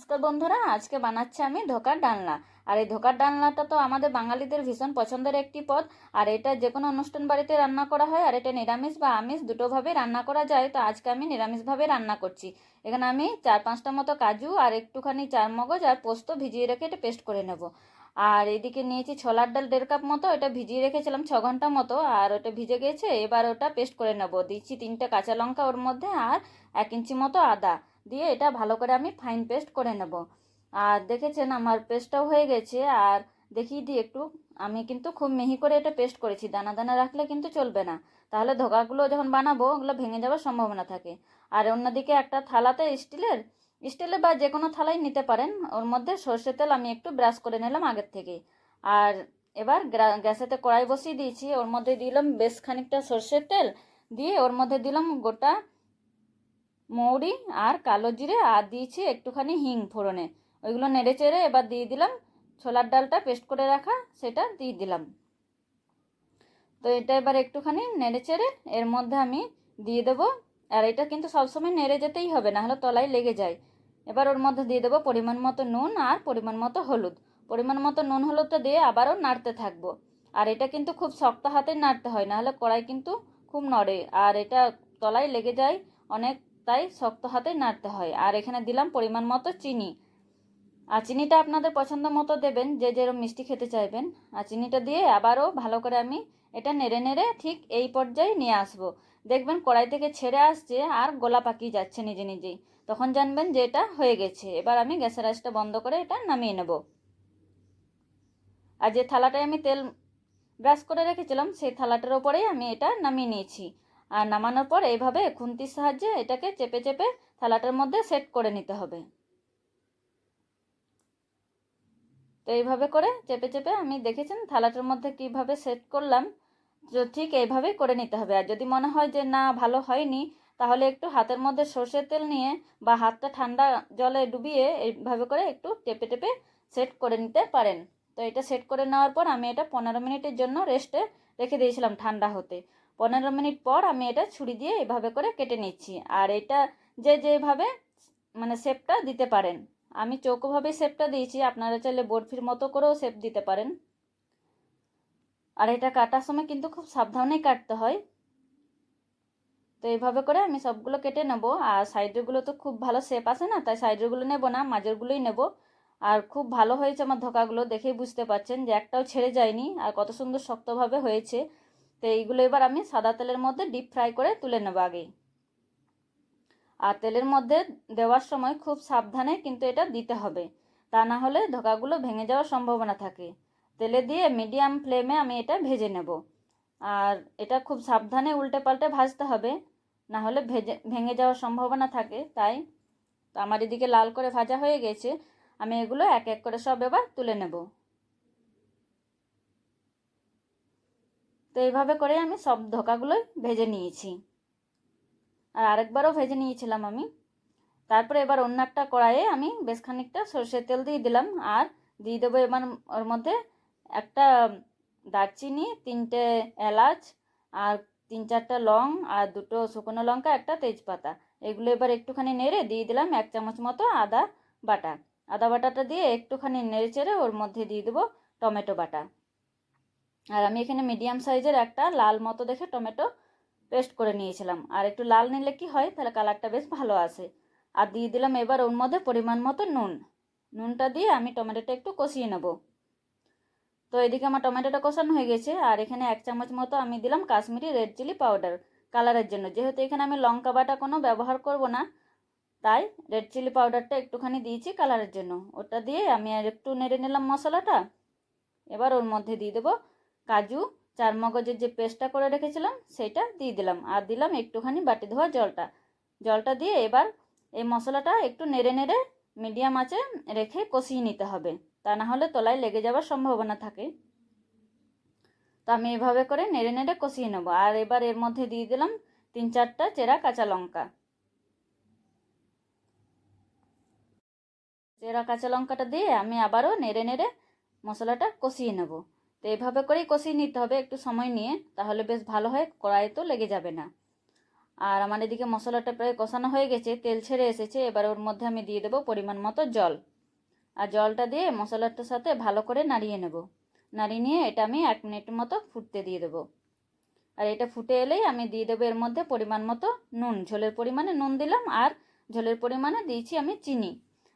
নমস্কার বন্ধুরা, আজকে বানাচ্ছি আমি ধোকার ডালনা। আর এই ধোকার ডালনাটা তো আমাদের বাঙালিদের ভীষণ পছন্দের একটি পদ। আর এটা যে কোনো অনুষ্ঠান বাড়িতে রান্না করা হয়, আর এটা নিরামিষ বা আমিষ দুটোভাবেই রান্না করা যায়। তো আজকে আমি নিরামিষভাবে রান্না করছি। এখানে আমি চার পাঁচটা মতো কাজু আর একটুখানি চার মগজ আর পোস্ত ভিজিয়ে রেখে এটা পেস্ট করে নেব। আর এদিকে নিয়েছি ছোলার ডাল দেড় কাপ মতো, এটা ভিজিয়ে রেখেছিলাম ছ ঘণ্টা মতো। আর ওটা ভিজে গেছে, এবার ওটা পেস্ট করে নেব। দিচ্ছি তিনটে কাঁচা লঙ্কা ওর মধ্যে আর এক ইঞ্চি মতো আদা। দিয়ে এটা ভালো করে আমি ফাইন পেস্ট করে নেব। আর দেখেছেন আমার পেস্টটাও হয়ে গেছে। আর দেখিয়ে দিই একটু, আমি কিন্তু খুব মিহি করে এটা পেস্ট করেছি। দানা দানা রাখলে কিন্তু চলবে না। তাহলে ধোকাগুলো যখন বানাবো, ওগুলো ভেঙে যাওয়ার সম্ভাবনা থাকে। আর অন্যদিকে একটা থালাতে স্টিলের স্টিলের বা যে কোনো থালাই নিতে পারেন। ওর মধ্যে সর্ষের তেল আমি একটু ব্রাশ করে নিলাম আগের থেকে। আর এবার গ্যাসেতে কড়াই বসিয়ে দিয়েছি। ওর মধ্যে দিলাম বেশ খানিকটা সর্ষের তেল। দিয়ে ওর মধ্যে দিলাম গোটা মৌরি আর কালো জিরে আর দিয়েছি একটুখানি হিং ফোড়নে। ওইগুলো নেড়ে চেড়ে এবার দিয়ে দিলাম। ছোলার ডালটা পেস্ট করে রাখা, সেটা দিয়ে দিলাম। তো এটা এবার একটুখানি নেড়ে চেড়ে এর মধ্যে আমি দিয়ে দেবো। আর এটা কিন্তু সবসময় নেড়ে যেতেই হবে না হলে তলায় লেগে যায়। এবার ওর মধ্যে দিয়ে দেবো পরিমাণ মতো নুন আর পরিমাণ মতো হলুদ। পরিমাণ মতো নুন হলুদটা দিয়ে আবারও নাড়তে থাকব। আর এটা কিন্তু খুব শক্ত হাতে নাড়তে হয়, নাহলে কড়াই কিন্তু খুব নড়ে। আর এটা তলায় লেগে যায়, অনেক তাই শক্ত হাতে নাড়তে হয়। আর এখানে দিলাম পরিমাণ মতো চিনি। আর চিনিটা আপনাদের পছন্দ মতো দেবেন, যে যেরকম মিষ্টি খেতে চাইবেন। আর চিনিটা দিয়ে আবারও ভালো করে আমি এটা নেড়ে নেড়ে ঠিক এই পর্যায়ে নিয়ে আসব। দেখবেন কড়াই থেকে ছেড়ে আসছে আর গোলা পাকিয়ে যাচ্ছে নিজে নিজেই। তখন জানবেন যে এটা হয়ে গেছে। এবার আমি গ্যাসের আঁচটা বন্ধ করে এটা নামিয়ে নেব। আর যে থালাটায় আমি তেল ব্রাশ করে রেখেছিলাম, সেই থালাটার ওপরেই আমি এটা নামিয়ে নিয়েছি। আর নামানোর পর এইভাবে খুন্তির সাহায্যে এটাকে চেপে চেপে থালাটার মধ্যে সেট করে নিতে হবে। তো এইভাবে করে চেপে চেপে আমি দেখেছেন থালাটার মধ্যে কীভাবে সেট করলাম, তো ঠিক এইভাবেই করে নিতে হবে। আর যদি মনে হয় যে না, ভালো হয়নি, তাহলে একটু হাতের মধ্যে সর্ষের তেল নিয়ে বা হাতটা ঠান্ডা জলে ডুবিয়ে এইভাবে করে একটু টেপে টেপে সেট করে নিতে পারেন। তো এটা সেট করে নেওয়ার পর আমি এটা পনেরো মিনিটের জন্য রেস্টে রেখে দিয়েছিলাম ঠান্ডা হতে। পনেরো মিনিট পর আমি এটা ছুরি দিয়ে এভাবে করে কেটে নিচ্ছি। আর এটা যে যেভাবে মানে শেপটা দিতে পারেন। আমি চৌকোভাবে শেপটা দিয়েছি, আপনারা চাইলে বরফির মতো করেও শেপ দিতে পারেন। আর এটা কাটার সময় কিন্তু খুব সাবধানেই কাটতে হয়। তো এইভাবে করে আমি সবগুলো কেটে নেব। আর সাইডেরগুলো তো খুব ভালো শেপ আসে না, তাই সাইডেরগুলো নেব না, মাঝেরগুলোই নেব। আর খুব ভালো হয়েছে আমার ধোকাগুলো, দেখেই বুঝতে পারছেন যে একটাও ছেড়ে যায়নি। আর কত সুন্দর শক্তভাবে হয়েছে। তো এইগুলো এবার আমি সাদা তেলের মধ্যে ডিপ ফ্রাই করে তুলে নেব আগে আর তেলের মধ্যে দেওয়ার সময় খুব সাবধানে কিন্তু এটা দিতে হবে, তা না হলে ধোকাগুলো ভেঙে যাওয়ার সম্ভাবনা থাকে। তেলে দিয়ে মিডিয়াম ফ্লেমে আমি এটা ভেজে নেব। আর এটা খুব সাবধানে উল্টে পাল্টে ভাজতে হবে, না হলে ভেজে, ভেঙে যাওয়ার সম্ভাবনা থাকে, তাই তো আমার এদিকে লাল করে ভাজা হয়ে গেছে, আমি এগুলো এক এক করে সব এবার তুলে নেব। এইভাবে করে আমি সব ধোকাগুলোই ভেজে নিয়েছি। আর আরেকবারও ভেজে নিয়েছিলাম আমি। তারপরে এবার অন্য একটা কড়াইয়ে আমি বেশ খানিকটা সর্ষের তেল দিয়ে দিলাম। আর দিয়ে দেবো এবার ওর মধ্যে একটা দারচিনি, তিনটে এলাচ, আর তিন চারটা লং, আর দুটো শুকনো লঙ্কা, একটা তেজপাতা। এগুলো এবার একটুখানি নেড়ে দিয়ে দিলাম এক চামচ মতো আদা বাটা। আদা বাটাটা দিয়ে একটুখানি নেড়ে চেড়ে ওর মধ্যে দিয়ে দেবো টমেটো বাটা। আর আমি এখানে মিডিয়াম সাইজের একটা লাল মতো দেখে টমেটো পেস্ট করে নিয়েছিলাম। আর একটু লাল নিলে কি হয়, তাহলে কালারটা বেশ ভালো আসে। আর দিয়ে দিলাম এবার ওর মধ্যে পরিমাণ মতো নুন। নুনটা দিয়ে আমি টমেটোটা একটু কষিয়ে নেব। তো এদিকে আমার টমেটোটা কষানো হয়ে গেছে, আর এখানে এক চামচ মতো আমি দিলাম কাশ্মীরি রেড চিলি পাউডার কালারের জন্য। যেহেতু এখানে আমি লঙ্কা বাটা কোনো ব্যবহার করব না, তাই রেড চিলি পাউডারটা একটুখানি দিয়েছি কালারের জন্য। ওটা দিয়ে আমি আর একটু নেড়ে নিলাম মশলাটা। এবার ওর মধ্যে দিয়ে দেবো কাজু চার মগজের যে পেস্টটা করে রেখেছিলাম সেইটা দিয়ে দিলাম। আর দিলাম একটুখানি বাটি ধোয়া জলটা। জলটা দিয়ে এবার এই মশলাটা একটু নেড়ে নেড়ে মিডিয়াম আঁচে রেখে কষিয়ে নিতে হবে। তা না হলে তলায় লেগে যাওয়ার সম্ভাবনা থাকে। তো আমি এভাবে করে নেড়ে নেড়ে কষিয়ে নেব। আর এবার এর মধ্যে দিয়ে দিলাম তিন চারটা চেরা কাঁচা লঙ্কা। চেরা কাঁচা লঙ্কাটা দিয়ে আমি আবারও নেড়ে নেড়ে মশলাটা কষিয়ে নেব। তো এইভাবে করেই কষিয়ে নিতে হবে একটু সময় নিয়ে, তাহলে বেশ ভালো হয় কড়াই তো লেগে যাবে না। আর আমার এদিকে মশলাটা প্রায় কষানো হয়ে গেছে, তেল ছেড়ে এসেছে, এবার ওর মধ্যে আমি দিয়ে দেবো পরিমাণ মতো জল। আর জলটা দিয়ে মশলাটার সাথে ভালো করে নাড়িয়ে নেব। নাড়িয়ে নিয়ে এটা আমি এক মিনিট মতো ফুটতে দিয়ে দেবো। আর এটা ফুটে এলেই আমি দিয়ে দেবো এর মধ্যে পরিমাণ মতো নুন। ঝোলের পরিমাণে নুন দিলাম আর ঝোলের পরিমাণে দিয়েছি আমি চিনি।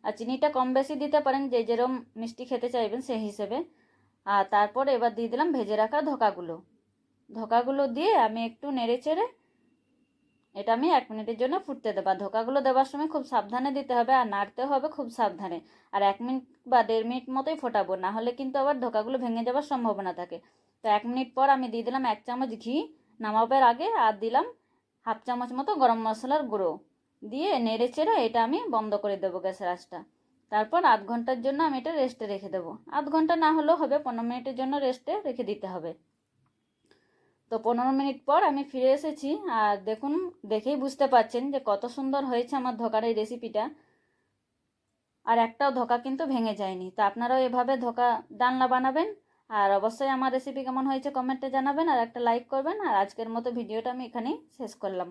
আর চিনিটা কম বেশি দিতে পারেন, যে যেরকম মিষ্টি খেতে চাইবেন সেই হিসেবে। আর তারপর এবার দিয়ে দিলাম ভেজে রাখা ধোকাগুলো। ধোকাগুলো দিয়ে আমি একটু নেড়ে চেড়ে এটা আমি এক মিনিটের জন্য ফুটতে দেবো। আর ধোকাগুলো দেওয়ার সময় খুব সাবধানে দিতে হবে আর নাড়তে হবে খুব সাবধানে। আর এক মিনিট বা দেড় মিনিট মতোই ফোটাবো, না হলে কিন্তু আবার ধোকাগুলো ভেঙে যাওয়ার সম্ভাবনা থাকে। তো এক মিনিট পর আমি দিয়ে দিলাম এক চামচ ঘি নামাবার আগে আর দিলাম হাফ চামচ মতো গরম মশলার গুঁড়ো। দিয়ে নেড়ে চেড়ে এটা আমি বন্ধ করে দেবো গ্যাসের আঁচটা। তারপর আধ ঘণ্টার জন্য আমি এটা রেস্টে রেখে দেবো। আধ ঘণ্টা না হলেও হবে, পনেরো মিনিটের জন্য রেস্টে রেখে দিতে হবে। তো পনেরো মিনিট পর আমি ফিরে এসেছি আর দেখুন, দেখেই বুঝতে পারছেন যে কত সুন্দর হয়েছে আমার ধোকার এই রেসিপিটা আর একটাও ধোকা কিন্তু ভেঙে যায়নি। তো আপনারাও এভাবে ধোকা ডালনা বানাবেন আর অবশ্যই আমার রেসিপি কেমন হয়েছে কমেন্টে জানাবেন আর একটা লাইক করবেন। আর আজকের মতো ভিডিওটা আমি এখানেই শেষ করলাম।